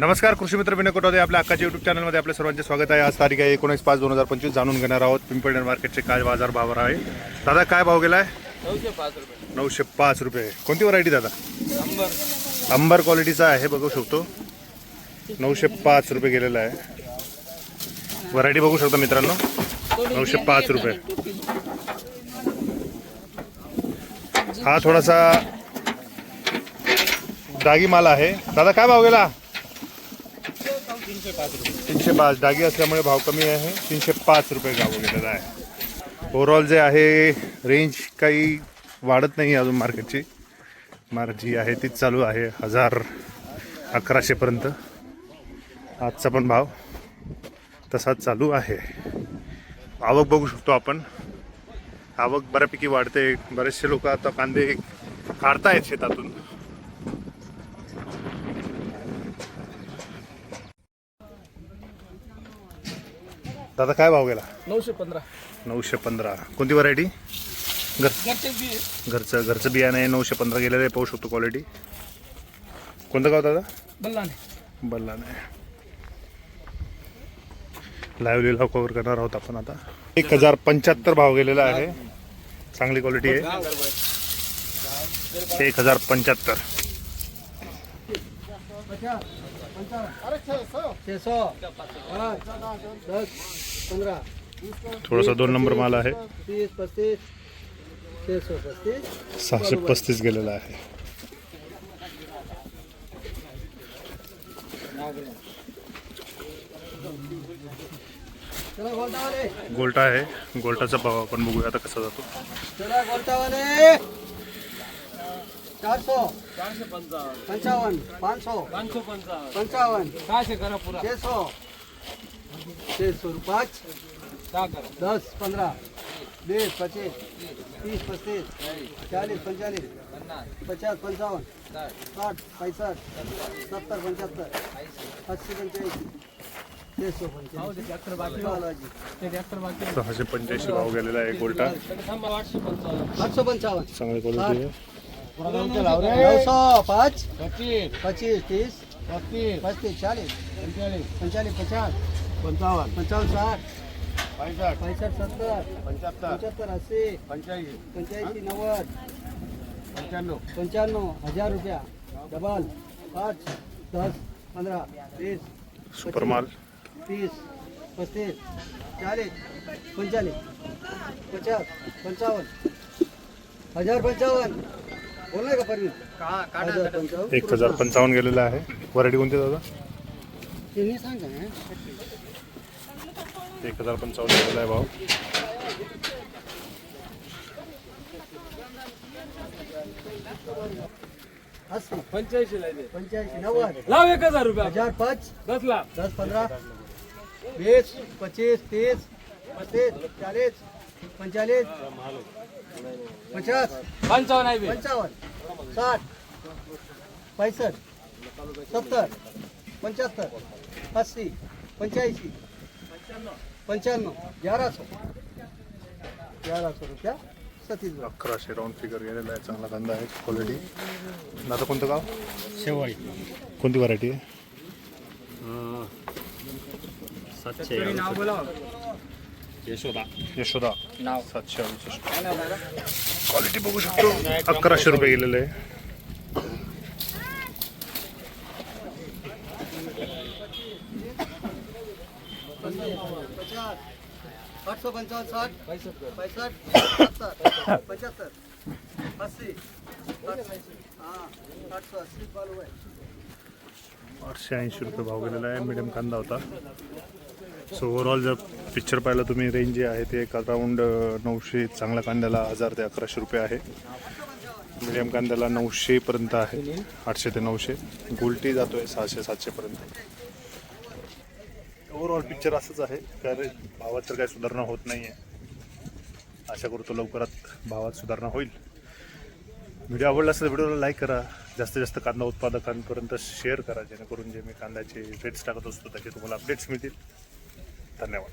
नमस्कार कृषी मित्र विनय कोटावदे आपल्या अक्काच्या युट्यूब चॅनलमध्ये आपल्या सर्वांचे स्वागत आहे. आज तारीख आहे एकोणीस पाच दोन हजार पंचवीस. जाणून घेणार आहोत पिंपळनेर मार्केटचे काय बाजार भाव आहे दादा काय भाव पाच रुपये. नऊशे पाच रुपये. कोणती व्हरायटी दादा? अंबर. क्वालिटीचा आहे बघू शकतो. नऊशे पाच रुपये गेलेला आहे. व्हरायटी बघू शकता मित्रांनो. नऊशे पाच रुपये. हा थोडासा डागी माल आहे. दादा काय भाव गेला? तीनशे पाच डागी असल्यामुळे भाव कमी आहे. तीनशे पाच रुपये गाव गेलेला आहे. ओव्हरऑल जे आहे रेंज काही वाढत नाही अजून मार्केटची मार्क जी आहे तीच चालू आहे. हजार अकराशेपर्यंत आजचा पण भाव तसाच चालू आहे. आवक बघू शकतो आपण. आवक बऱ्यापैकी वाढते. बरेचसे लोक आता कांदे काढतायत शेतातून. दादा काय भाव गेला? नऊशे पंधरा. नऊशे पंधरा. कोणती व्हरायटी घर घरचे घरचं घरचं बियाणं आहे नऊशे पंधरा गेलेलं आहे पाहू शकतो क्वालिटी कोणतं गाव दादा? बल्लाने. बल्ला नाही लाईव्ह लिलाव कव्हर करणार आहोत आपण आता. एक हजार पंच्याहत्तर भाव गेलेला आहे. चांगली क्वालिटी आहे. एक हजार पंच्याहत्तर. थोडासा दोन नंबर माल आहे. सहाशे पस्तीस गेलेला आहे. चला गोल्टा वाले गोल्टा आहे. गोल्टाचा भाव आपण बघूया आता कसा जातो. चार सौ पंचावन पाँच सौ पंचावन छः सौ छः सौ पाँच दस पंद्रह बीस पच्चीस. तीस पच्चीस चालीस पैंतालीस पचास पंचावन साठ पैंसठ. सत्तर पंच्याहत्तर. अस्सी पंच्याऐंशी छः सौ पंच्याऐंशी बालाजी. सहाशे पंच्याऐंशी भाव गेलेला आहे गोल्टा आठ सौ पंचावन चांगली क्वालिटी आहे. नौ सौ पाँच पच्चीस तीस पच्चीस चालीस पंचालीस पचास पंचावन पंचावन साठ पैंसठ सत्तर पंच्याहत्तर अस्सी पंच्याऐंशी नव्वद पंच्याण्णव हजार रुपया डबल पाच दस पंधरा वीस सुपर माल. तीस पस्तीस चालीस पंचालीस पचास पंचावन्न हजार पंचावन्न बोलणार का परवीन हजार पंचावन्न एक हजार पंचावन्न गेलेला आहे. व्हरायटी कोणती दादा? एक हजार पंचावन्न गेलेला आहे अस्सी पंच्याऐंशी पंच्याऐंशी नव्वद. लाव एक हजार रुपये. हजार पाच. दस लाख. दस पंधरा. वीस पच्चीस तीस पस्तीस चालीस पंचालीस पचास. पंचावन्न. पंचावन्न. साठ. पैसष्ट सत्तर. पंच्याहत्तर. अस्सी. पंच्याऐंशी. पंच्याण्णव. ग्यारह सौ ग्यारह सौ रुपया रुपये अकराशे राऊंड फिगर गेलेला आहे. चांगला कांदा आहे. क्वालिटी दादा कोणतं गाव? शेवाळी कोणती व्हरायटी आहे? सातशे. यशोदा यशोदा सातशे अडुसष्ट क्वालिटी बघू शकतो अकराशे रुपये गेलेले आहे पचास आठ सौ पंचावन साठ पैंसठ अस्सी है आठशे ऐंशी रुपये भाव गेलेला आहे मिडियम कांदा होता सो ओव्हरऑल जर पिक्चर पाहिलं तुम्ही रेंज जे आहे ते एक अराऊंड नऊशे चांगल्या कांद्याला हजार ते अकराशे रुपये आहे. मिडियम कांद्याला नऊशेपर्यंत आहे. आठशे ते नऊशे. गुलटी जातो आहे सहाशे सातशेपर्यंत ओव्हरऑल पिक्चर असंच आहे. कारण भावात तर काही सुधारणा होत नाही आहे आशा करतो लवकरात भावात सुधारणा होईल. व्हिडिओ आवडला असेल व्हिडिओला लाईक करा. जास्तीत जास्त कांदा उत्पादकांपर्यंत शेअर करा. जेणेकरून जे मी कांद्याचे रेट्स टाकत असतो त्याचे तुम्हाला अपडेट्स मिळतील. धन्यवाद.